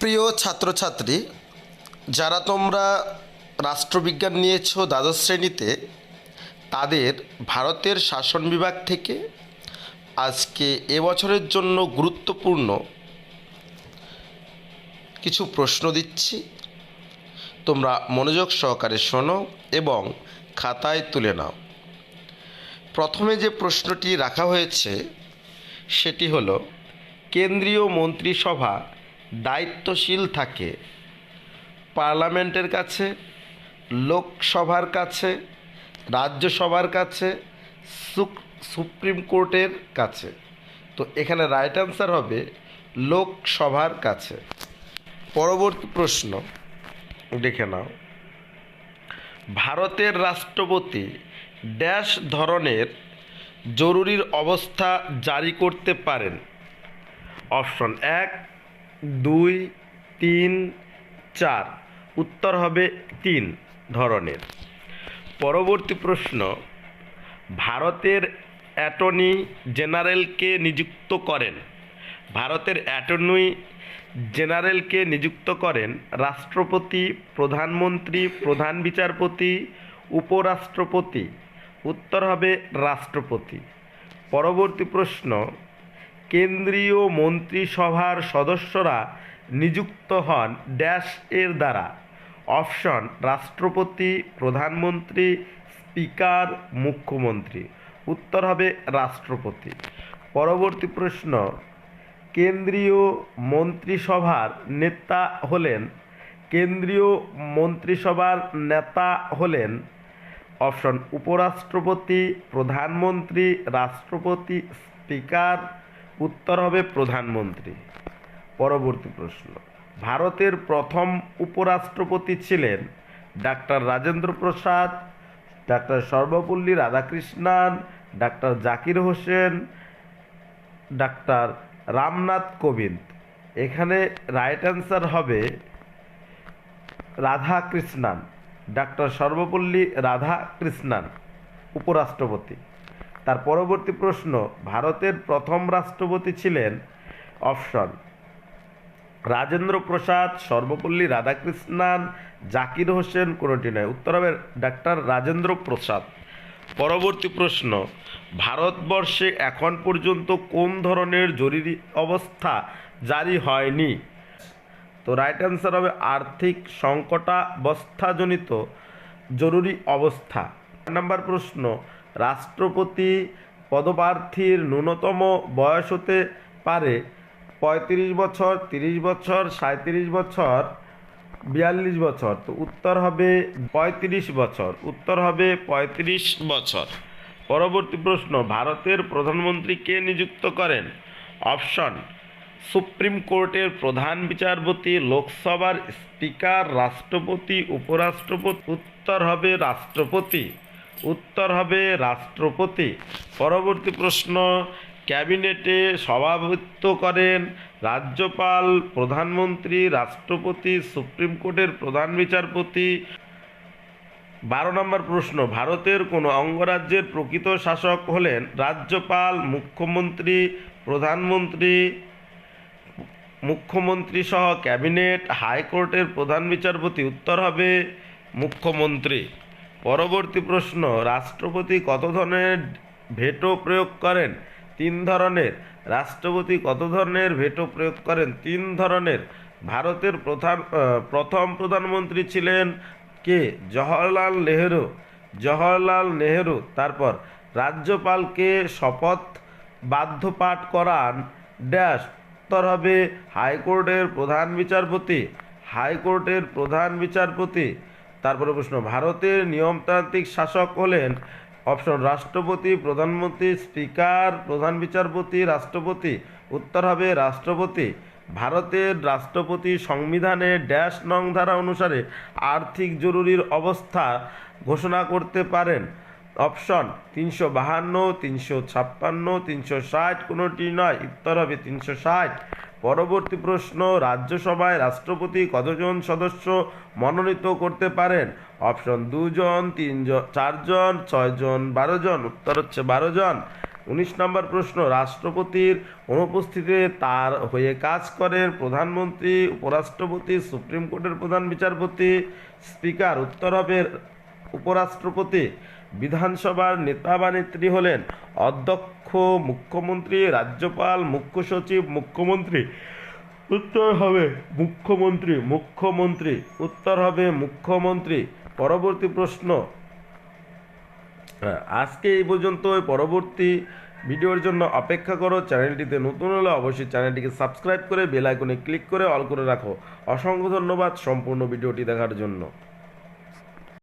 প্রিয় ছাত্রছাত্রী, যারা তোমরা রাষ্ট্রবিজ্ঞান নিয়েছো দ্বাদশ শ্রেণীতে, তাদের ভারতের শাসন বিভাগ থেকে আজকে এবছরের জন্য গুরুত্বপূর্ণ কিছু প্রশ্ন দিচ্ছি। তোমরা মনোযোগ সহকারে শোনো এবং খাতায় তুলে নাও। প্রথমে যে প্রশ্নটি রাখা হয়েছে, সেটি হলো, কেন্দ্রীয় মন্ত্রিসভা দায়িত্বশীল থাকে। পার্লামেন্টের কাছে, লোকসভার কাছে, রাজ্যসভার কাছে সুপ্রিম কোর্টের কাছে। তো এখানে রাইট অ্যান্সার হবে লোকসভার কাছে। পরবর্তী প্রশ্ন, দেখে নাও। ভারতের রাষ্ট্রপতি ড্যাশ ধরনের জরুরির অবস্থা জারি করতে পারেন। অপশন এক দুই, তিন, চার। উত্তর হবে তিন ধরনের। পরবর্তী প্রশ্ন, ভারতের অ্যাটর্নি জেনারেলকে নিযুক্ত করেন। ভারতের অ্যাটর্নি জেনারেলকে নিযুক্ত করেন রাষ্ট্রপতি, প্রধানমন্ত্রী, প্রধান বিচারপতি, উপরাষ্ট্রপতি। উত্তর হবে রাষ্ট্রপতি। পরবর্তী প্রশ্ন কেন্দ্রীয় মন্ত্রিসভার সদস্যরা নিযুক্ত হন ড্যাশ এর দ্বারা। অপশন, রাষ্ট্রপতি, প্রধানমন্ত্রী, স্পিকার, মুখ্যমন্ত্রী। উত্তর হবে রাষ্ট্রপতি। পরবর্তী প্রশ্ন, কেন্দ্রীয় মন্ত্রিসভার নেতা হলেন, কেন্দ্রীয় মন্ত্রিসভার নেতা হলেন, অপশন, উপরাষ্ট্রপতি, প্রধানমন্ত্রী, রাষ্ট্রপতি, স্পিকার উত্তর হবে প্রধানমন্ত্রী। পরবর্তী প্রশ্ন। ভারতের প্রথম উপরাষ্ট্রপতি ছিলেন doctor Rajendra Prasad, doctor Sarvepalli Radhakrishnan, doctor Zakir Hussain, doctor Ramnath Kovind. এখানে রাইট অ্যান্সার হবে রাধাকৃষ্ণান, ডাক্তার সর্বপল্লী রাধাকৃষ্ণান, উপরাষ্ট্রপতি। তার পরবর্তী প্রশ্ন, ভারতের প্রথম রাষ্ট্রপতি ছিলেন অপশন, রাজেন্দ্র প্রসাদ, সর্বপল্লী রাধাকৃষ্ণান, জাকির হোসেন কোনোটি নয়। উত্তর হবে ডাক্তার রাজেন্দ্র প্রসাদ। পরবর্তী প্রশ্ন, ভারতবর্ষে এখন পর্যন্ত কোন ধরনের জরুরি অবস্থা জারি হয়নি? তো রাইট অ্যান্সার হবে আর্থিক সংকটাবস্থাজনিত জরুরি অবস্থা। নাম্বার প্রশ্ন রাষ্ট্রপতি পদপ্রার্থীর ন্যূনতম বয়স হতে পারে পঁয়ত্রিশ বছর, তিরিশ বছর সাঁত্রিশ বছর, বিয়াল্লিশ বছর। তো উত্তর হবে পঁয়ত্রিশ বছর। উত্তর হবে পঁয়ত্রিশ বছর। পরবর্তী প্রশ্ন, ভারতের প্রধানমন্ত্রী কে নিযুক্ত করেন? অপশন, সুপ্রিম কোর্টের প্রধান বিচারপতি, লোকসভার স্পিকার, রাষ্ট্রপতি, উপরাষ্ট্রপতি। উত্তর হবে রাষ্ট্রপতি। উত্তর হবে রাষ্ট্রপতি। পরবর্তী প্রশ্ন, ক্যাবিনেটে সভাপতিত্ব করেন রাজ্যপাল, প্রধানমন্ত্রী, রাষ্ট্রপতি, সুপ্রিম কোর্টের প্রধান বিচারপতি। বারো নম্বর প্রশ্ন, ভারতের কোন অঙ্গরাজ্যের প্রকৃত শাসক হলেন রাজ্যপাল, মুখ্যমন্ত্রী, প্রধানমন্ত্রী, মুখ্যমন্ত্রী সহ ক্যাবিনেট, হাইকোর্টের প্রধান বিচারপতি, উত্তর হবে মুখ্যমন্ত্রী। পরবর্তী প্রশ্ন, রাষ্ট্রপতি কত ধরনের ভেটো প্রয়োগ করেন? তিন ধরনের। রাষ্ট্রপতি কত ধরনের ভেটো প্রয়োগ করেন? তিন ধরনের। ভারতের প্রধান প্রথম প্রধানমন্ত্রী ছিলেন কে? জওহরলাল নেহেরু। জওহরলাল নেহেরু। তারপর রাজ্যপালকে শপথ বাধ্যপাঠ করান। ড্যাশ, উত্তর হবে হাইকোর্টের প্রধান বিচারপতি। হাইকোর্টের প্রধান বিচারপতি। তারপরে প্রশ্ন, ভারতের নিয়মতান্ত্রিক শাসক হলেন অপশন, রাষ্ট্রপতি, প্রধানমন্ত্রী, স্পিকার, প্রধান বিচারপতি, রাষ্ট্রপতি, উত্তর হবে রাষ্ট্রপতি। ভারতের রাষ্ট্রপতি সংবিধানে ড্যাশ নং ধারা অনুসারে আর্থিক জরুরির অবস্থা ঘোষণা করতে পারেন। অপশন, তিনশো বাহান্ন, তিনশো ছাপ্পান্ন, তিনশো ষাট কোনোটি নয়, উত্তর হবে তিনশো ষাট। পরবর্তী প্রশ্ন, রাজ্যসভায় রাষ্ট্রপতি কতজন সদস্য মনোনীত করতে পারেন? অপশন দুজন, তিনজন, চারজন, ছয়জন বারো জন উত্তর হচ্ছে বারো জন উনিশ নম্বর প্রশ্ন, রাষ্ট্রপতির অনুপস্থিতিতে তার হয়ে কাজ করেন প্রধানমন্ত্রী, উপরাষ্ট্রপতি, সুপ্রিম কোর্টের প্রধান বিচারপতি, স্পিকার, উত্তর হবে উপরাষ্ট্রপতি বিধানসভার নেতা বা নেত্রী হলেন অধ্যক্ষ মুখ্যমন্ত্রী রাজ্যপাল মুখ্য সচিব মুখ্যমন্ত্রী। উত্তর হবে মুখ্যমন্ত্রী মুখ্যমন্ত্রী। উত্তর হবে মুখ্যমন্ত্রী। পরবর্তী প্রশ্ন। হ্যাঁ, আজকে এই পর্যন্ত পরবর্তী ভিডিওর জন্য অপেক্ষা করো। চ্যানেলটিতে নতুন হলে অবশ্যই চ্যানেলটিকে সাবস্ক্রাইব করে বেল আইকনে ক্লিক করে অল করে রাখো। অসংখ্য ধন্যবাদ সম্পূর্ণ ভিডিওটি দেখার জন্য।